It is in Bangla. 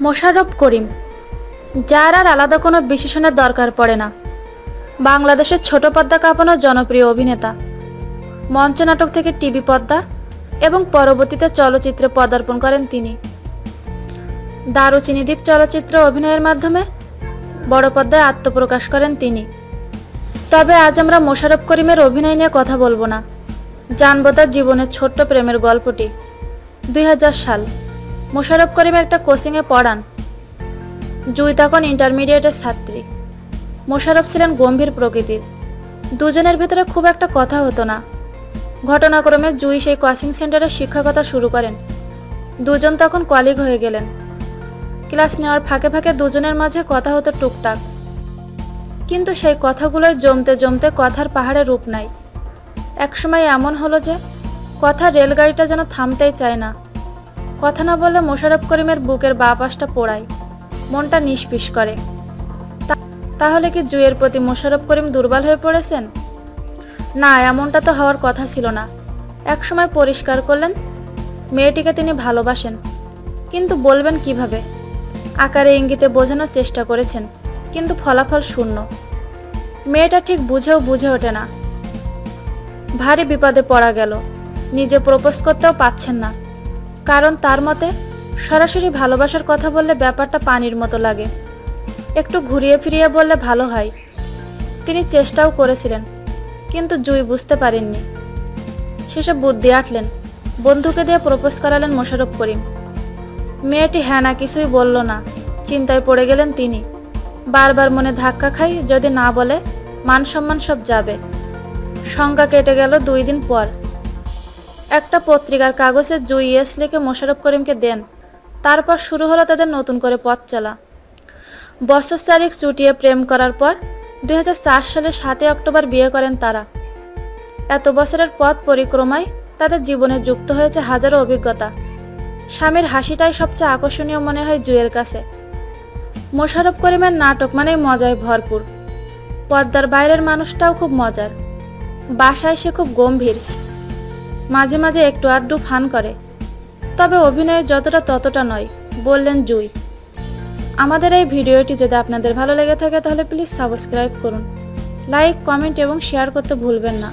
মোশাররফ করিম, যার আর আলাদা কোনো বিশেষণের দরকার পড়ে না। বাংলাদেশের ছোট পর্দা কাঁপানো জনপ্রিয় অভিনেতা মঞ্চনাটক থেকে টিভি পর্দা এবং পরবর্তীতে চলচ্চিত্রে পদার্পণ করেন তিনি। দারুচিনিদ্বীপ চলচ্চিত্রে অভিনয়ের মাধ্যমে বড় পর্দায় আত্মপ্রকাশ করেন তিনি। তবে আজ আমরা মোশারফ করিমের অভিনয় নিয়ে কথা বলব না। জানব তার জীবনের ছোট্ট প্রেমের গল্পটি। দুই হাজার সাল মোশারফ করিম একটা কোচিংয়ে পড়ান। জুই তখন ইন্টারমিডিয়েটের ছাত্রী। মোশারফ ছিলেন গম্ভীর প্রকৃতির। দুজনের ভেতরে খুব একটা কথা হতো না। ঘটনাক্রমে জুই সেই কোচিং সেন্টারে শিক্ষকতা শুরু করেন। দুজন তখন কলিগ হয়ে গেলেন। ক্লাস নেওয়ার ফাঁকে ফাঁকে দুজনের মাঝে কথা হতো টুকটাক। কিন্তু সেই কথাগুলোই জমতে জমতে কথার পাহাড়ে রূপ নাই একসময় এমন হলো যে, কথা রেলগাড়িটা যেন থামতেই চায় না। কথা না বলে মোশারফ করিমের বুকের বা পাশটা পোড়ায়। মনটা নিষ্পিস করে। তাহলে কি জুয়ের প্রতি মোশারফ করিম দুর্বল হয়ে পড়েছেন? না, এমনটা তো হওয়ার কথা ছিল না। একসময় পরিষ্কার করলেন, মেয়েটিকে তিনি ভালোবাসেন। কিন্তু বলবেন কীভাবে? আকারে ইঙ্গিতে বোঝানোর চেষ্টা করেছেন। কিন্তু ফলাফল শূন্য। মেয়েটা ঠিক বুঝেও বুঝে ওঠে না। ভারী বিপদে পড়া গেল। নিজে প্রপোজ করতেও পাচ্ছেন না। কারণ তার মতে, সরাসরি ভালোবাসার কথা বললে ব্যাপারটা পানির মতো লাগে। একটু ঘুরিয়ে ফিরিয়ে বললে ভালো হয়। তিনি চেষ্টাও করেছিলেন, কিন্তু জুই বুঝতে পারেননি। সেসব বুদ্ধি আটলেন, বন্ধুকে দিয়ে প্রপোজ করালেন মোশারফ করিম। মেয়েটি হ্যাঁ না কিছুই বলল না, চিন্তায় পড়ে গেলেন তিনি। বারবার মনে ধাক্কা খাই, যদি না বলে, মান সম্মান সব যাবে। সংখ্যা কেটে গেল দুই দিন পর। একটা পত্রিকার কাগজে জুই ইয়েস লিখে মোশাররফ করিমকে দেন। তারপর শুরু হলো তাদের নতুন করে পথ চলা। বছর চারিক চুটিয়ে প্রেম করার পর দুই সালের সাতই অক্টোবর বিয়ে করেন তারা। এত বছরের পথ পরিক্রমায় তাদের জীবনে যুক্ত হয়েছে হাজারো অভিজ্ঞতা। স্বামীর হাসিটাই সবচেয়ে আকর্ষণীয় মনে হয় জুয়ের কাছে। মোশাররফ করিমের নাটক মানেই মজায় ভরপুর। পদ্মার বাইরের মানুষটাও খুব মজার। বাসায় সে খুব গম্ভীর। মাঝে মাঝে একটু আধটু ফান করে। তবে অভিনয়ে যতটা ততটা নয়, বললেন জুই। আমাদের এই ভিডিওটি যদি আপনাদের ভালো লেগে থাকে তাহলে প্লিজ সাবস্ক্রাইব করুন। লাইক, কমেন্ট এবং শেয়ার করতে ভুলবেন না।